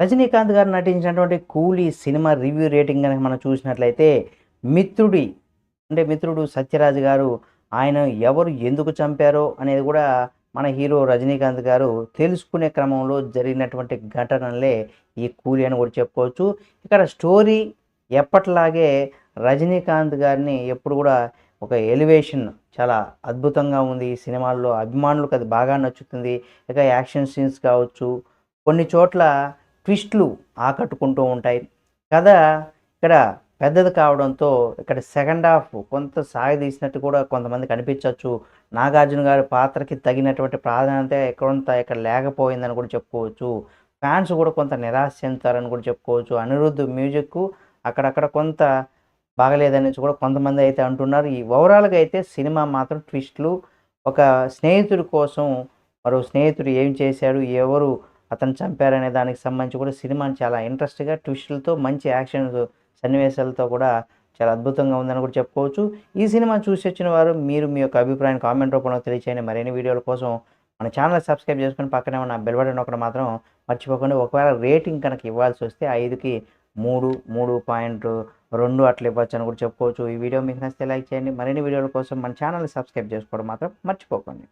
రజనీకాంత్ గారు నటించినటువంటి కూలీ సినిమా రివ్యూ రేటింగ్ కనుక మనం చూసినట్లయితే మిత్రుడి అంటే మిత్రుడు సత్యరాజ్ గారు ఆయన ఎవరు ఎందుకు చంపారో అనేది కూడా మన హీరో రజనీకాంత్ గారు తెలుసుకునే క్రమంలో జరిగినటువంటి ఘటనలే ఈ కూలీ అని కూడా చెప్పుకోవచ్చు. ఇక్కడ స్టోరీ ఎప్పటిలాగే రజనీకాంత్ గారిని ఎప్పుడు కూడా ఒక ఎలివేషన్ చాలా అద్భుతంగా ఉంది. ఈ సినిమాల్లో అభిమానులకు అది బాగా నచ్చుతుంది. ఇక యాక్షన్ సీన్స్ కావచ్చు కొన్ని చోట్ల ట్విస్ట్లు ఆకట్టుకుంటూ ఉంటాయి. కథ ఇక్కడ పెద్దది కావడంతో ఇక్కడ సెకండ్ హాఫ్ కొంత సాగదీసినట్టు కూడా కొంతమంది కనిపించవచ్చు. నాగార్జున గారి పాత్రకి తగినటువంటి ప్రాధాన్యత ఎక్కడంత ఇక్కడ లేకపోయిందని కూడా చెప్పుకోవచ్చు. ఫ్యాన్స్ కూడా కొంత నిరాశ చెందుతారని కూడా చెప్పుకోవచ్చు. అనిరుద్ధ్ మ్యూజిక్ అక్కడక్కడ కొంత బాగలేదని కూడా కొంతమంది అయితే అంటున్నారు. ఈ ఓవరాల్గా అయితే సినిమా మాత్రం ట్విస్ట్లు ఒక స్నేహితుడి కోసం మరో స్నేహితుడు ఏం చేశాడు ఎవరు అతను చంపారనే దానికి సంబంధించి కూడా సినిమాని చాలా ఇంట్రెస్ట్గా ట్విస్టులతో మంచి యాక్షన్ సన్నివేశాలతో కూడా చాలా అద్భుతంగా ఉందని కూడా చెప్పుకోవచ్చు. ఈ సినిమా చూసి వచ్చిన వారు మీరు మీ యొక్క అభిప్రాయం కామెంట్ రూపంలో తెలియచేయండి. మరిన్ని వీడియోల కోసం మన ఛానల్ సబ్స్క్రైబ్ చేసుకుని పక్కనే ఉన్న బెల్ బటన్ ఒకటి మాత్రం మర్చిపోకుండా ఒకవేళ రేటింగ్ కనుక ఇవ్వాల్సి వస్తే ఐదుకి మూడు మూడు పాయింట్ రెండు అట్లా ఇవ్వచ్చు అని కూడా చెప్పుకోవచ్చు. ఈ వీడియో మీకు నచ్చితే లైక్ చేయండి. మరిన్ని వీడియోల కోసం మన ఛానల్ సబ్స్క్రైబ్ చేసుకోవడం మాత్రం మర్చిపోకండి.